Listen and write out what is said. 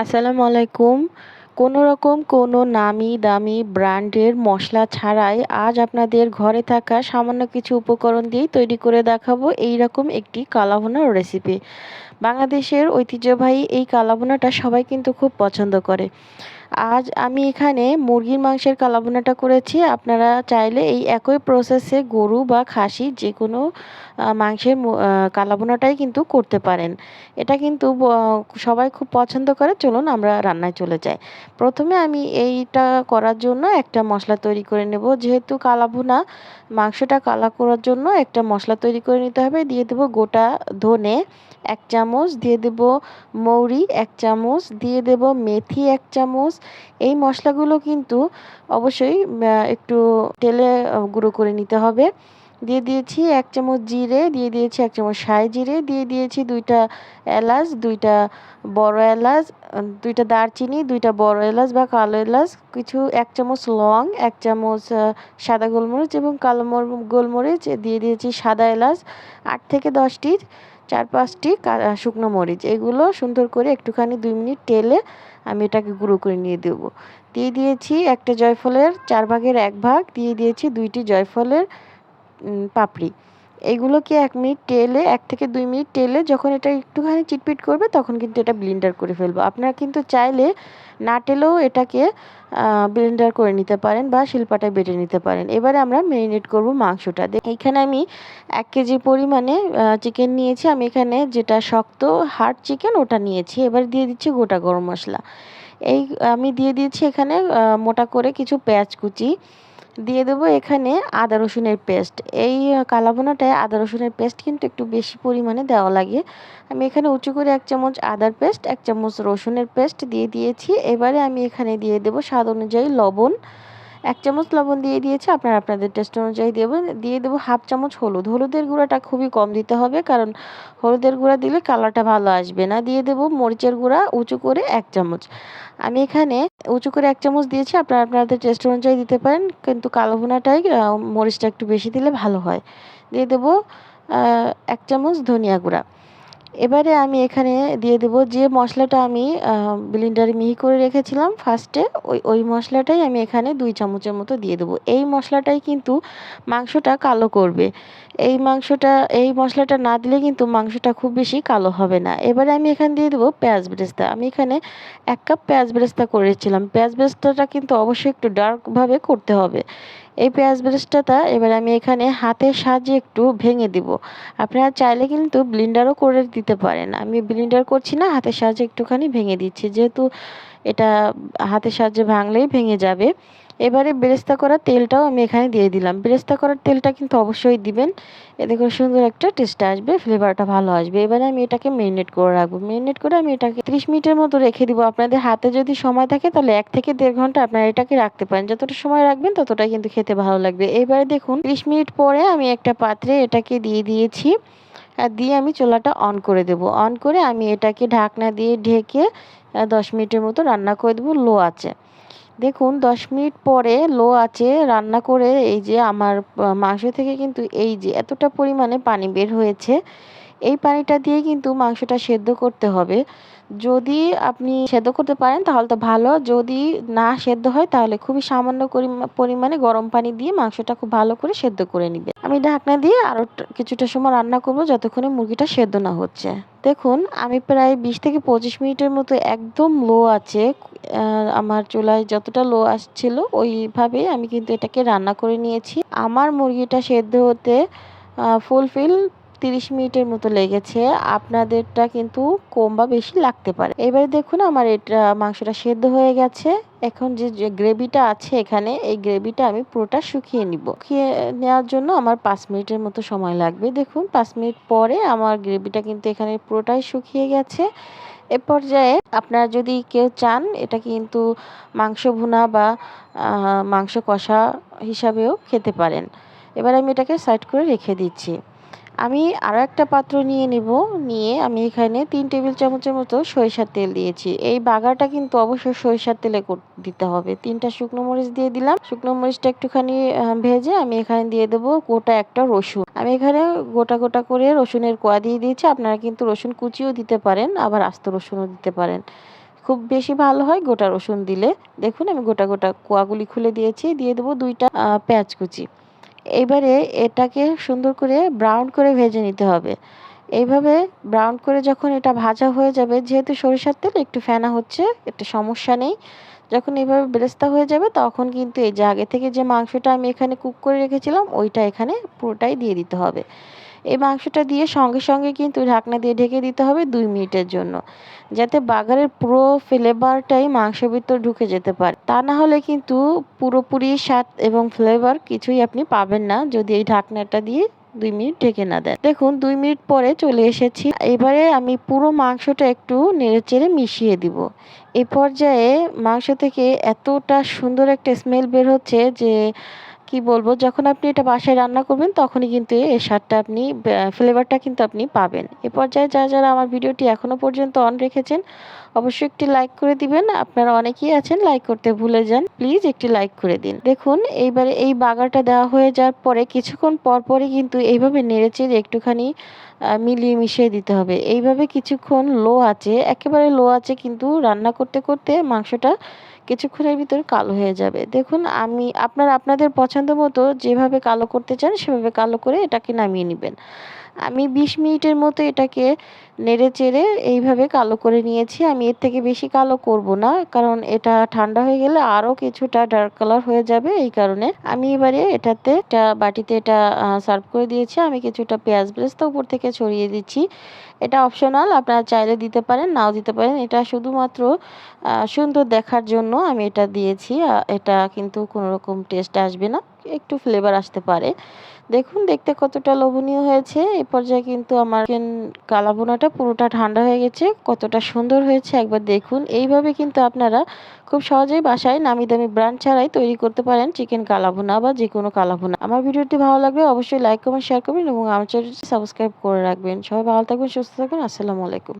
আসসালামু আলাইকুম কোনো রকম কোনো নামি দামি ব্র্যান্ডের মশলা ছাড়াই আজ আপনাদের ঘরে থাকা সামান্য কিছু উপকরণ দিয়েই তৈরি করে দেখাবো এই রকম একটি কালাভুনার রেসিপি বাংলাদেশের ঐতিহ্যবাহী এই কালাভুনাটা সবাই কিন্তু খুব পছন্দ করে। আজ আমি এখানে মুরগির মাংসের কালাবোনাটা করেছি। আপনারা চাইলে এই একই প্রসেসে গরু বা খাসি যে কোনো মাংসের কালাবোনাটাই কিন্তু করতে পারেন। এটা কিন্তু সবাই খুব পছন্দ করে। চলুন আমরা রান্নায় চলে যাই। প্রথমে আমি এইটা করার জন্য একটা মশলা তৈরি করে নেব। যেহেতু কালাভুনা, মাংসটা কালা করার জন্য একটা মশলা তৈরি করে নিতে হবে। দিয়ে দেবো গোটা ধনে এক চামচ, দিয়ে দেব মৌরি এক চামচ, দিয়ে দেব মেথি এক চামচ এই মশলাগুলো কিন্তু অবশ্যই একটু তেলে গুঁড়ো করে নিতে হবে। দিয়ে দিয়েছি এক চামচ জিরে, দিয়ে দিয়েছি এক চামচ সাই জিরে, দিয়ে দিয়েছি দুইটা এলাচ, দুইটা বড় এলাচ দুইটা দারচিনি, দুইটা বড় এলাচ বা কালো এলাচ, কিছু এক চামচ লং, এক চামচ সাদা গোলমরিচ এবং কালো গোলমরিচ, দিয়ে দিয়েছি সাদা এলাচ। আট থেকে দশটি চার পাঁচটি শুকনো মরিচ। এগুলো সুন্দর করে একটুখানি দুই মিনিট টেলে আমি এটাকে গুঁড়ো করে নিয়ে দেবো। দিয়ে দিয়েছি একটা জয়ফলের চার ভাগের এক ভাগ, দিয়ে দিয়েছি দুইটি জয়ফলের পাপড়ি। এগুলোকে এক মিনিট টেলে এক থেকে দুই মিনিট টেলে যখন এটা একটুখানি চিটপিট করবে তখন কিন্তু এটা ব্লিন্ডার করে ফেলব। আপনারা কিন্তু চাইলে না টেলেও এটাকে ব্লেন্ডার করে নিতে পারেন বা শিল্পাটায় বেটে নিতে পারেন। এবারে আমরা ম্যারিনেট করব মাংসটা। এইখানে আমি এক কেজি পরিমাণে চিকেন নিয়েছি। আমি এখানে যেটা শক্ত হার্ড চিকেন ওটা নিয়েছি। এবার দিয়ে দিচ্ছি গোটা গরম মশলা। এই আমি দিয়ে দিয়েছি এখানে মোটা করে কিছু পেঁয়াজ কুচি। দিয়ে দেবো এখানে আদা রসুনের পেস্ট। এই কালাবোনাটায় আদা রসুনের পেস্ট কিন্তু একটু বেশি পরিমাণে দেওয়া লাগে। আমি এখানে উঁচু করে এক চামচ আদার পেস্ট, এক চামচ রসুনের পেস্ট দিয়ে দিয়েছি। এবারে আমি এখানে দিয়ে দেবো স্বাদ অনুযায়ী লবণ। এক চামচ লবণ দিয়ে দিয়েছি, আপনারা আপনাদের টেস্ট অনুযায়ী দেবেন। দিয়ে দেবো হাফ চামচ হলুদ। হলুদের গুঁড়াটা খুবই কম দিতে হবে, কারণ হলুদের গুঁড়া দিলে কালারটা ভালো আসবে না। দিয়ে দেবো মরিচের গুঁড়া উঁচু করে এক চামচ। আমি এখানে উঁচু করে এক চামচ দিয়েছি, আপনারা আপনাদের টেস্ট অনুযায়ী দিতে পারেন, কিন্তু কালো ভুনাটাই মরিচটা একটু বেশি দিলে ভালো হয়। দিয়ে দেবো এক চামচ ধনিয়া গুঁড়া। এবারে আমি এখানে দিয়ে দেব যে মশলাটা আমি ব্লিন্ডারে মিহি করে রেখেছিলাম ফার্স্টে ওই ওই মশলাটাই আমি এখানে দুই চামচের মতো দিয়ে দেবো। এই মশলাটাই কিন্তু মাংসটা কালো করবে। এই মাংসটা, এই মশলাটা না দিলে কিন্তু মাংসটা খুব বেশি কালো হবে না। এবারে আমি এখানে দিয়ে দেবো পেঁয়াজ বেরেস্তা। আমি এখানে এক কাপ পেঁয়াজ বেরেস্তা করেছিলাম। পেঁয়াজ বেরেস্তাটা কিন্তু অবশ্যই একটু ডার্কভাবে করতে হবে। এই পেঁয়াজ বেরেস্তাটা এবার আমি এখানে হাতের সাহায্যে একটু ভেঙে দিব। আপনারা চাইলে কিন্তু ব্লিন্ডারও করে দিতে পারেন। আমি ব্লিন্ডার করছি না, হাতের সাহায্যে একটুখানি ভেঙে দিচ্ছি। যেহেতু এটা হাতের সাহায্যে ভাঙলেই ভেঙে যাবে। এবারে বেরেস্তা করা তেলটাও আমি এখানে দিয়ে দিলাম। বেরেস্তা করার তেলটা কিন্তু অবশ্যই দিবেন। এতে করে সুন্দর একটা টেস্ট আসবে ফ্লেভারটা ভালো আসবে। এবারে আমি এটাকে মেরিনেট করে রাখব। মেরিনেট করে আমি এটাকে ত্রিশ মিনিটের মতো রেখে দিব। আপনাদের হাতে যদি সময় থাকে, তাহলে এক থেকে দেড় ঘণ্টা আপনারা এটাকে রাখতে পারেন। যতটা সময় রাখবেন, ততটাই কিন্তু খেতে ভালো লাগবে। এবারে দেখুন, ত্রিশ মিনিট পরে আমি একটা পাত্রে এটাকে দিয়ে দিয়েছি। আর দিয়ে আমি চোলাটা অন করে দেব। অন করে আমি এটাকে ঢাকনা দিয়ে ঢেকে দশ মিনিটের মতো রান্না করে দেবো লো আছে দেখুন, দশ মিনিট পরে লো আছে, রান্না করে এই যে আমার মাংস থেকে কিন্তু এই যে এতটা পরিমাণে পানি বের হয়েছে, এই পানিটা দিয়ে কিন্তু মাংসটা সেদ্ধ করতে হবে। যদি আপনি সেদ্ধ করতে পারেন, তাহলে তো ভালো। যদি না সেদ্ধ হয়, তাহলে খুবই সামান্য পরিমাণে গরম পানি দিয়ে মাংসটা খুব ভালো করে সেদ্ধ করে নিবে আমি ঢাকনা দিয়ে আরও কিছুটা সময় রান্না করব যতক্ষণে মুরগিটা সেদ্ধ না হচ্ছে। দেখুন, আমি প্রায় বিশ থেকে পঁচিশ মিনিটের মতো একদম লো আছে আমার চুলায় যতটা লো আসছিল, ওইভাবে আমি কিন্তু এটাকে রান্না করে নিয়েছি। আমার মুরগিটা সেদ্ধ হতে ফুলফিল তিরিশ মিনিটের মতো লেগেছে, আপনাদেরটা কিন্তু কম বা বেশি লাগতে পারে। এবারে দেখুন আমার এটা মাংসটা সেদ্ধ হয়ে গেছে। এখন যে গ্রেভিটা আছে এখানে, এই গ্রেভিটা আমি পুরোটা শুকিয়ে নিব। শুকিয়ে নেওয়ার জন্য আমার পাঁচ মিনিটের মতো সময় লাগবে। দেখুন, পাঁচ মিনিট পরে আমার গ্রেভিটা কিন্তু এখানে পুরোটাই শুকিয়ে গেছে। এ পর্যায়ে আপনারা যদি কেউ চান, এটা কিন্তু মাংস ভুনা বা মাংস কষা হিসাবেও খেতে পারেন। এবার আমি এটাকে সাইড করে রেখে দিচ্ছি। আমি আরও একটা পাত্র নিয়ে নেব। নিয়ে আমি এখানে তিন টেবিল চামচের মতো সরিষার তেল দিয়েছি। এই বাগারটা কিন্তু অবশ্যই সরিষার তেলে দিতে হবে। তিনটা শুকনো মরিচ দিয়ে দিলাম। শুকনো মরিচটা একটুখানি ভেজে আমি এখানে দিয়ে দেবো গোটা একটা রসুন। আমি এখানে গোটা গোটা করে রসুনের কোয়া দিয়ে দিয়েছি। আপনারা কিন্তু রসুন কুচিও দিতে পারেন, আবার আস্ত রসুনও দিতে পারেন। খুব বেশি ভালো হয় গোটা রসুন দিলে। দেখুন আমি গোটা গোটা কোয়াগুলি খুলে দিয়েছি। দিয়ে দেবো দুইটা পেঁয়াজ কুচি। এবারে এটাকে সুন্দর করে ব্রাউন করে ভেজে নিতে হবে। এইভাবে ব্রাউন করে যখন এটা ভাজা হয়ে যাবে, যেহেতু সরিষার তেল, একটু ফেনা হচ্ছে, একটু সমস্যা নেই। যখন এইভাবে বেরেস্তা হয়ে যাবে, তখন কিন্তু এই যে আগে থেকে যে মাংসটা আমি এখানে কুক করে রেখেছিলাম, ওইটা এখানে পুরোটাই দিয়ে দিতে হবে। এই মাংসটা দিয়ে সঙ্গে সঙ্গে কিন্তু ঢাকনা দিয়ে ঢেকে দিতে হবে দুই মিনিটের জন্য, যাতে বাগারের পুরো ফ্লেভারটাই মাংসের ভিতর ঢুকে যেতে পারে। তা না হলে কিন্তু পুরোপুরি স্বাদ এবং ফ্লেভার কিছুই আপনি পাবেন না যদি এই ঢাকনাটা দিয়ে দুই মিনিট ঢেকে না দেন। দেখুন, দুই মিনিট পরে চলে এসেছি। এবারে আমি পুরো মাংসটা একটু নেড়েচেড়ে মিশিয়ে দিব। এই পর্যায়ে মাংস থেকে এতটা সুন্দর একটা স্মেল বের হচ্ছে যে কি বলব, যখন আপনি এটা বাসায় রান্না করবেন, তখনই কিন্তু এর স্বাদটা আপনি ফ্লেভারটা কিন্তু আপনি পাবেন। এ পর্যায়ে যারা যারা আমার ভিডিওটি এখনও পর্যন্ত অন রেখেছেন, অবশ্যই একটি লাইক করে দিবেন। আপনারা অনেকেই আছেন লাইক করতে ভুলে যান। প্লিজ একটি লাইক করে দিন। দেখুন, এইবারে এই বাগারটা দেওয়া হয়ে যাওয়ার পরে কিছুক্ষণ পর পরে কিন্তু এইভাবে নেড়েচেড়ে একটুখানি মিলিয়ে মিশিয়ে দিতে হবে। এইভাবে কিছুক্ষণ লো আছে একেবারে লো আছে কিন্তু রান্না করতে করতে মাংসটা কিছুক্ষণের ভিতরে কালো হয়ে যাবে। দেখুন, আমি আপনারা, আপনাদের পছন্দ মতো যেভাবে কালো করতে চান, সেভাবে কালো করে এটাকে নামিয়ে নেবেন। আমি বিশ মিনিটের মতো এটাকে নেড়ে চেড়ে এইভাবে কালো করে নিয়েছি। আমি এর থেকে বেশি কালো করব না, কারণ এটা ঠান্ডা হয়ে গেলে আরও কিছুটা ডার্ক কালার হয়ে যাবে এই কারণে। আমি এবারে এটাতে এটা বাটিতে এটা সার্ভ করে দিয়েছি। আমি কিছুটা পেঁয়াজ ব্রেস্তা উপর থেকে ছড়িয়ে দিচ্ছি। এটা অপশনাল আপনারা চাইলে দিতে পারেন, নাও দিতে পারেন। এটা শুধুমাত্র সুন্দর দেখার জন্য আমি এটা দিয়েছি। এটা কিন্তু কোনো রকম টেস্ট আসবে না। একটু ফ্লেভার আসতে পারে। দেখুন, দেখতে কতটা লোভনীয় হয়েছে। এই পর্যায়ে কিন্তু আমার কালাবোনাটা পুরোটা ঠান্ডা হয়ে গেছে, কতটা সুন্দর হয়েছে। একবার দেখুন, এইভাবে কিন্তু আপনারা খুব সহজেই বাসায় নামি দামি ব্র্যান্ড ছাড়াই তৈরি করতে পারেন চিকেন কালাবোনা বা যে কোনো কালাবোনা আমার ভিডিওটি ভালো লাগলে অবশ্যই লাইক কমেন্ট শেয়ার করবেন এবং আমার চ্যানেলটি সাবস্ক্রাইব করে রাখবেন। সবাই ভালো থাকবেন, সুস্থ থাকবেন। আসসালামু আলাইকুম।